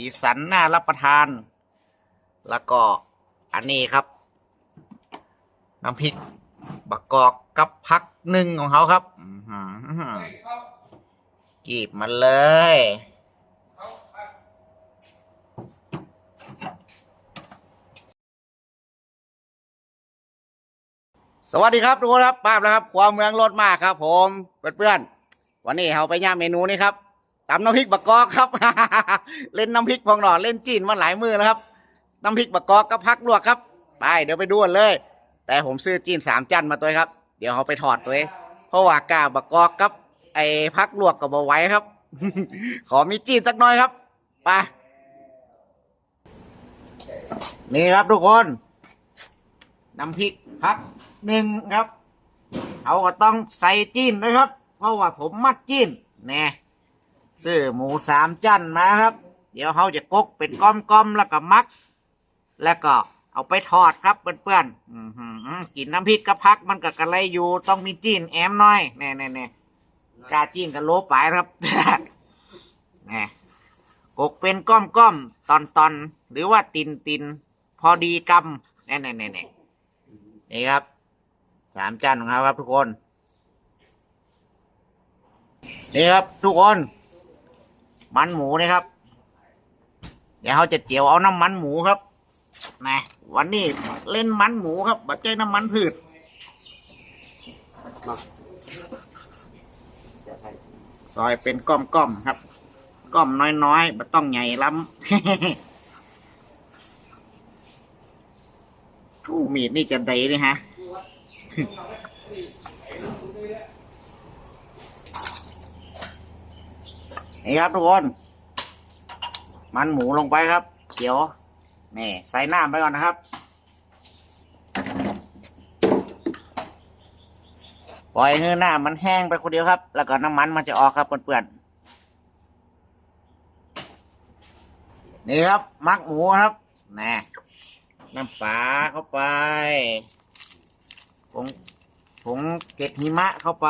สีสันน่ารับประทาน แล้วก็อันนี้ครับ น้ำพริกบักกอกกับพักหนึ่งของเขาครับกีบมันเลย สวัสดีครับทุกคนครับป้าบแล้วครับ ความเมืองรถมากครับ ผมเพื่อนๆวันนี้เราไปย่างเมนูนี้ครับ ตำน้ำพริกบักกอกครับ เล่นน้ำพริกพองหน่อเล่นจีนมาหลายมือแล้วครับ น้ำพริกบักกอกกับพักลวกครับไปเดี๋ยวไปดูกันเลย แต่ผมซื้อจีนสามจันมาตัวครับ เดี๋ยวเขาไปถอดตัวเพราะว่ากาบักกอกกับ ไอ้พักลวกกับบไหว้ครับ ขอมีจีนสักหน่อยครับไปนี่ครับทุกคนน้ำพริกพักหนึ่งครับเอาก็ต้องใส่จีนนะครับ เพราะว่าผมมักจีนแน่ ซื้อหมูสามจันมาครับ เดี๋ยวเขาจะกกเป็นก้อมๆแล้วก็มัก แล้วก็เอาไปทอดครับเพื่อนๆกินน้ำพริกกับพักมันก็กระไรอยู่ต้องมีจีนแอมน่อยแน่แน่แน่กาจีนกับโลปลายครับแน่กกเป็นก้อมๆตอนๆหรือว่าตินตินพอดีกำแน่แน่แน่แน่นี่ครับสามจานของเราครับทุกคน นี่ครับทุกคน มันหมูนี่ครับ เดี๋ยวเขาจะเจียวเอาน้ำมันหมูครับนะวันนี้เล่นมันหมูครับบัดใจน้ำมันพืชซอยเป็นก้อมๆครับ ก้อมน้อยๆไม่ต้องใหญ่ล้ำทู่มีดนี่จะได้เลยฮะ นี่ครับทุกคน มันหมูลงไปครับ เดี๋ยวนี่ใส่น้ำไปก่อนนะครับ ปล่อยให้น้ำมันแห้งไปคนเดียวครับ แล้วก็น้ำมันมันจะออกครับเปื่อนๆนี่ครับ มักหมูครับน่น้ำปลาเข้าไปผงผงเกล็ดหิมะเข้าไป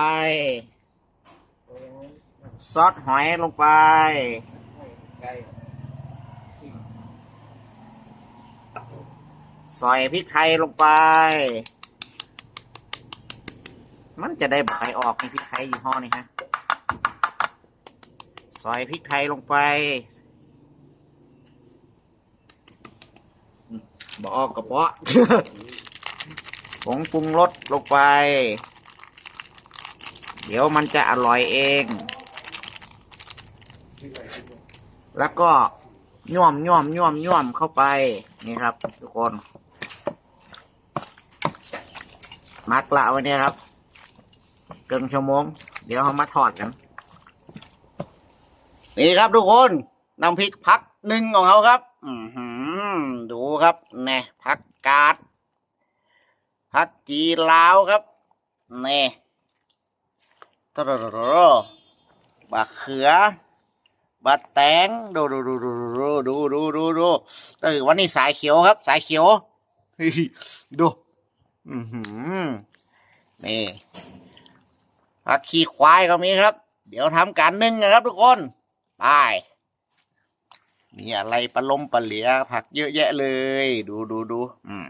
ซอสหอยลงไปซอยพริกไทยลงไป มันจะได้บไข่ออกในพริกไทยยี่ห้อนี้ฮะซอยพริกไทยลงไปบออกกระเพาะผงปรุงรสลงไป เดี๋ยวมันจะอร่อยเอง แล้วก็ย่อมย่อมย่อมย่อมเข้าไปนี่ครับ ทุกคนมักละไว้เนี่ครับเกินชั่วโมง เดี๋ยวเขามาทอดกัน นี่ครับทุกคนน้ำพริกพักหนึ่งของเขาครับอดูครับแน่พักกาดพักจีลาวครับแน่ตรรบะเขือ บะแตงดูดูดูดูดูดูดูดูดูเออวันนี้สายเขียวครับ สายเขียวดูอือหือนี่ผักขี้ควายก็มีครับ เดี๋ยวทำการนึ่งนะครับ ทุกคนไปมีอะไรปลาลมปลาเหลียผักเยอะแยะเลย ดูดูดูอืม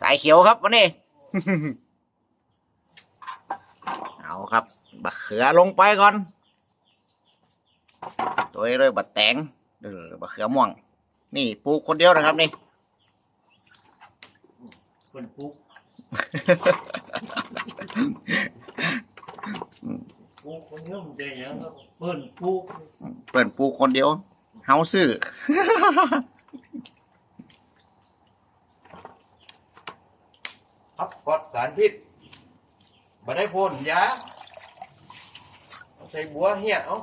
สายเขียวครับวันนี้เอาครับบักเขือลงไปก่อน ตัวนี้ด้วยบักแตงเออบักเขือม่วง นี่ปลูกคนเดียวนะครับนี่คนปุ๊กปุ๊กคนเนี้ยมันเป็นอย่างนั้นเปิ้นปุ๊กเปิดปลูกคนเดียวเฮาซื้อพับปลอดสารพิษมาได้พ่นยาเอาใส่บัวเหี้ยเอา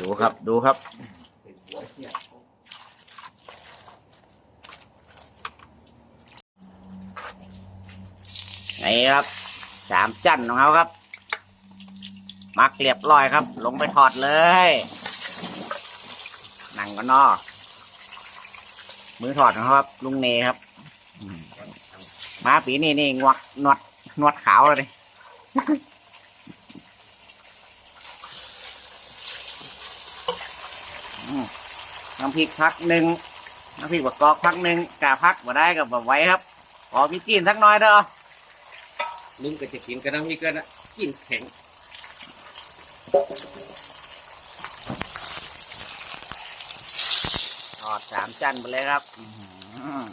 ดูครับดูครับใส่บัวเหี้ยเอานี่ครับ สามจันของเขาครับ มักเรียบร้อยครับ ลงไปถอดเลยหนังก็นอมือถอดของเขาครับ ลุงเนครับมมาปีนี้นี่งวกนวดนวดขาวเลย นอืมน้ำพริกพักหนึ่งน้ำพริกบักกอกพักหนึ่งกาพักมาได้กับแบบไว้ครับขอพี่จีนสักหน้อยเด้อลุงก็จะกินกับน้ำพริกกันนะกินแข็งทอดสามจันไปเลยครับอื้อหือ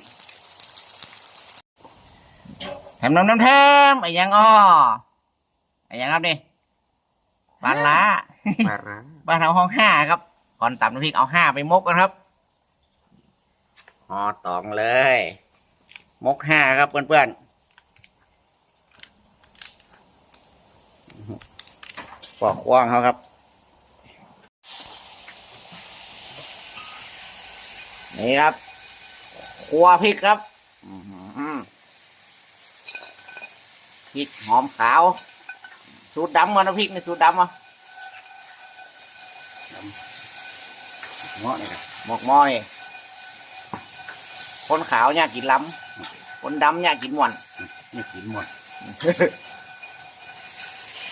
แถมน้ำน้ำแถมไอ้ยังอ้อไอ้ยังครับนี่ปลาล้าปลาร้าบ้านเราห้องห้าครับก่ อนตำน้ำพริกเอาห้าไปมกกันครับห่อตองเลย มกห้าครับเพื่อนๆปอกกว้างเขาครับ นี่ครับคัวพริกครับพริกหอมขาว สูตรดำมานะพริกนี่สูตรดำมา เงาะนี่ครับหมกหม้อนี่คนขาวเนี่ยกินล้ำคนดำเนี่ยกินหวานนี่กินหมด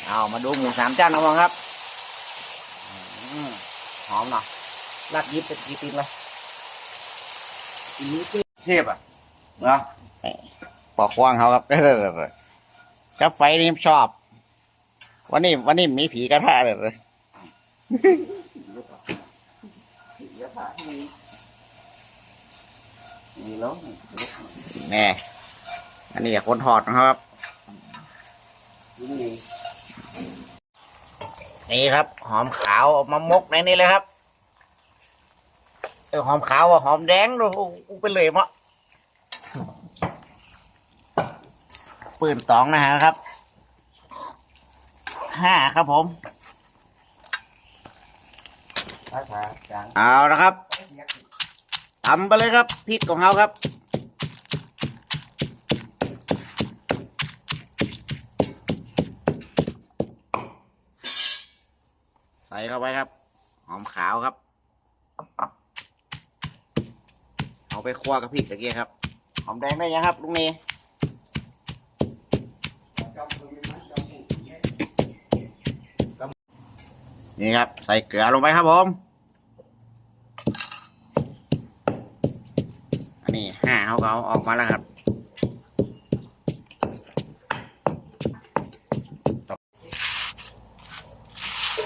เอามาดูหมูสามจานเอามาครับอืมหอมเนาะลาดยิบเป็นกี่ตินเลยกินนี้เชฟอะเนาะปอกควางเขาครับเออกับไฟนี่ชอบ วันนี้วันนี้มีผีกระทะเลย เลยมีแล้วแน่อันนี้คนถอดนะครับลุงนี่นี่ครับ หอมขาวเอามามกในนี้เลยครับเออหอมขาวอะหอมแดงดูอู้ไปเลยมะปืนตองนะฮะครับห้าครับผมภาษาจางเอาละครับ ทำไปเลยครับพริกของเขาครับใส่เข้าไปครับ หอมขาวครับ เอาไปคั่วกับพริกตะเกียครับ หอมแดงได้ยังครับลุงเนนี่ครับ ใส่เกลือลงไปครับผม เขาอาออกมาแล้วครับ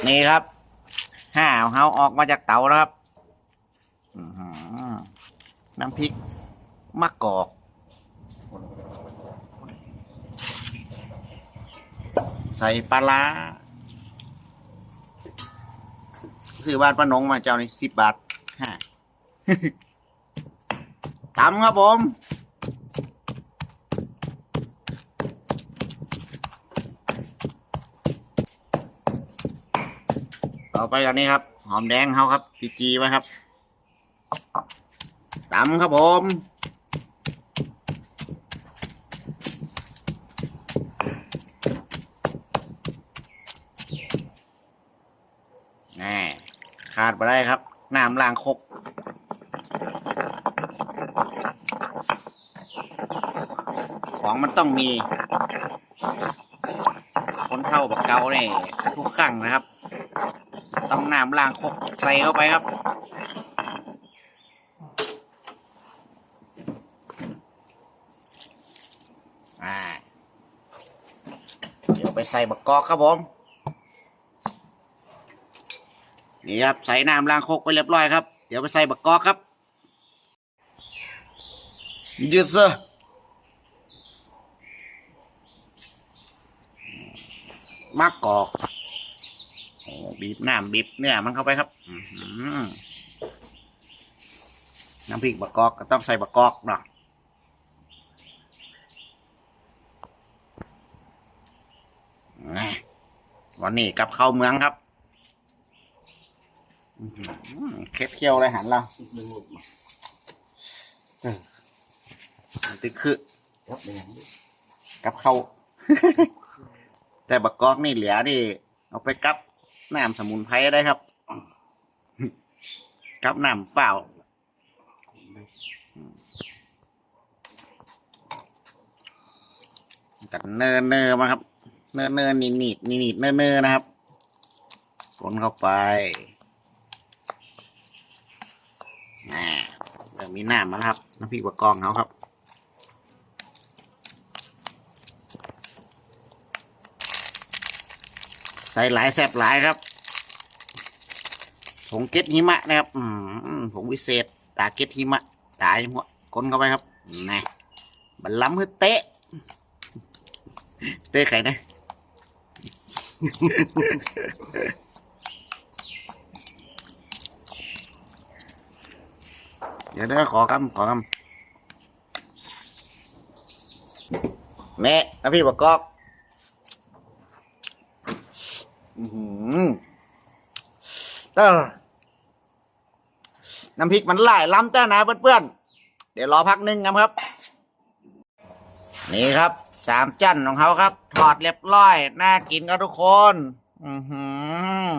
นี่ครับห้าเขาออกมาจากเตาแล้วครับน้ำพริกมะกอกใส่ปลาร้าซื้อบ้านป้านงมาเจ้านี่สิบบาทห้า ตำครับผมต่อไปอันนี้ครับ หอมแดงเขาครับจีจีไว้ครับตำครับผมแน่ขาดไปได้ครับน้ำล้างคก ของมันต้องมี คนเท่าแบบเกาเนี่ยทุกครั้งนะครับ ต้องน้ำล้างคกใส่เข้าไปครับเดี๋ยวไปใส่บักกอกครับผมนี่ครับใส่น้ำล้างคกไปเรียบร้อยครับ เดี๋ยวไปใส่บักกอกครับยืดเซอ มะกอกโอ้บีบน้ำบีบเนื้อมันเข้าไปครับอื้อหือน้ำพริกบักกอกก็ต้องใส่บักกอกเนาะนะวันนี้กลับเข้าเมืองครับอื้อหือเคล็ดเคี้ยวเลยหันเราดึงหลุดมาตึกคือครับเป็นอย่างนี้กับเขา แต่บักกอกนี่เหลือนี่เอาไปกับน้ำสมุนไพรได้ครับ กับน้ำเปล่ากัดเนอเนอมาครับ เนอเนอนิดนิดนิดนิดเนอเนอนะครับกลนเข้าไปนี่มีหน้ามาแล้วครับน้ำพริกบะกองเขาครับ ส่หลายแซบหลายครับผงเก็ดหิมะนะครับอืมผงวิเศษ ตาเก็ดหิมะ ตายหัวคนเข้าไปครับนี่บัลลัมคือเตะ เตะไข่นะเดี๋ยวเดี๋ยวขอคำขอคำแม่น้ำพริกบะกอก อือหือเออน้ำพริกมันหลายล้ำแต่นะเพื่อนๆ เดี๋ยวรอพักหนึ่งครับ นี่ครับ สามจันของเขาครับ ถอดเรียบร้อย น่ากินครับทุกคน อือหือ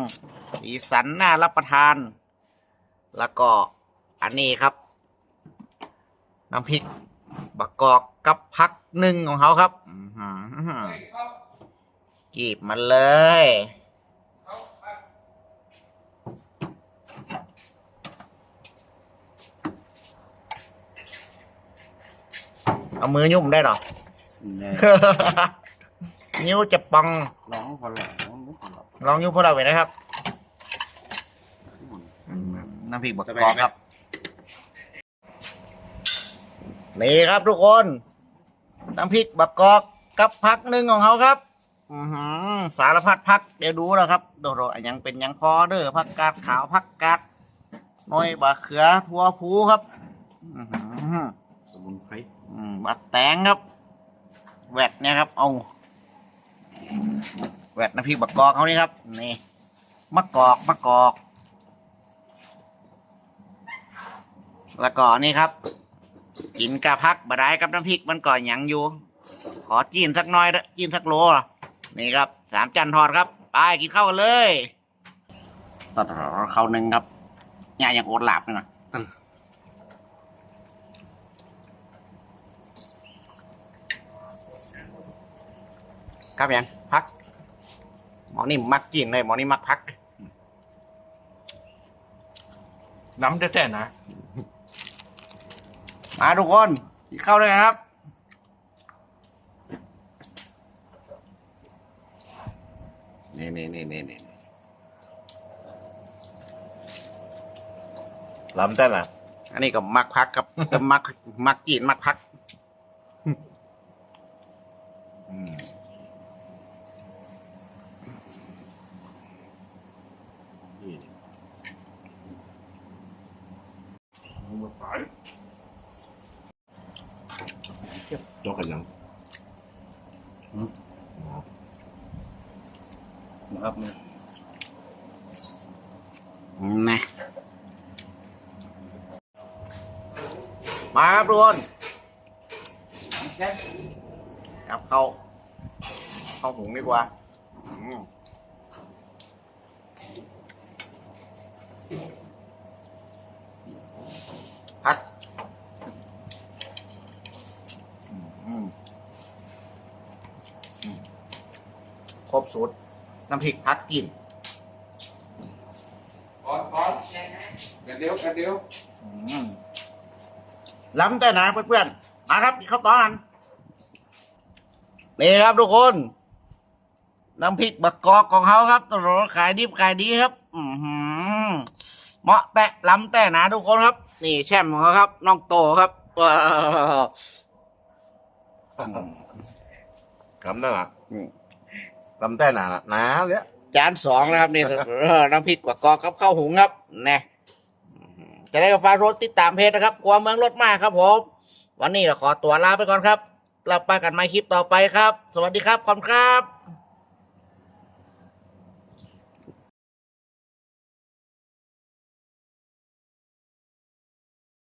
สีสันน่ารับประทาน แล้วก็อันนี้ครับ น้ำพริกบักกอกกับพักหนึ่งของเขาครับอือหือกีบมันเลย เอามือยุ่มได้เหรอนิ้วจะปอง ร้องพอแล้วร้องพอแล้วลองยุ่มพวกเราไปนะครับอืมน้ำพริกบักกอกครับ นี่ครับทุกคน น้ำพริกบักกอกกับพักหนึ่งของเขาครับ อือหือสารพัดพักเดี๋ยวดูแล้วครับโดโดยังเป็นยังพอเด้อผักกาดขาวผักกาดน้อยบะเขือทั่วพูครับ อือหือ สมุนไพรอืมบัดแตงครับแวดเนี่ยครับ เอาแวดน้ำพริกบักกอกเขานี่ครับ นี่มะกอกมะกอก แล้วก็นี่ครับ กินกะพักบะได้กับน้ำพริกมันก่อนยังอยู่ ขอจีนสักหน้อยเด้อจีนสักโลเหรอนี่ครับ สามจานทอดครับ ไปกินข้าวกันเลยตัดข้าวหนึ่งครับเนี่ยยังโอดหลาบเลยนะ ครับยังพัก หมอนี่มักจีนเลยหมอนี่มักพัก น้ำแท้ๆนะ มาทุกคนกินข้าวด้วยกันครับ นี่นี่นี่นี่นี่ล้ำแท้นะอันนี้ก็มักพักครับ ก็มักมักจีนมักพัก อืมนี่มาตายจอกันยัง นะครับนะมาครับทุกคนกลับเข้า เข้าหุงดีกว่าอืมพักอืมอืมครบสูตร น้ำพริกพักกินก่อนก่อนกันเดียวกันเดียวอืมล้ำแต่นะเพื่อนๆ มาครับกินข้าวต้อนกันนี่ครับทุกคน น้ำพริกบักกอกของเขาครับตลอดขายดิบขายดีครับ อือหือเหมาะแต่ล้ำแต่นะทุกคนครับ นี่แชมป์ของเขาครับ น้องโตครับว้าวคำนั่นล่ะอืม ลำแท้หนาหนาเลยจานสองนะครับนี่ เออน้ำพริกบักกอกกับข้าวหุงครับแน่จะได้กับฟ้ารถติดตามเพจนะครับครัวเมืองรถมากครับผม วันนี้ก็ขอตัวลาไปก่อนครับเราไปกันใหม่คลิปต่อไปครับ สวัสดีครับขอบคุณครับ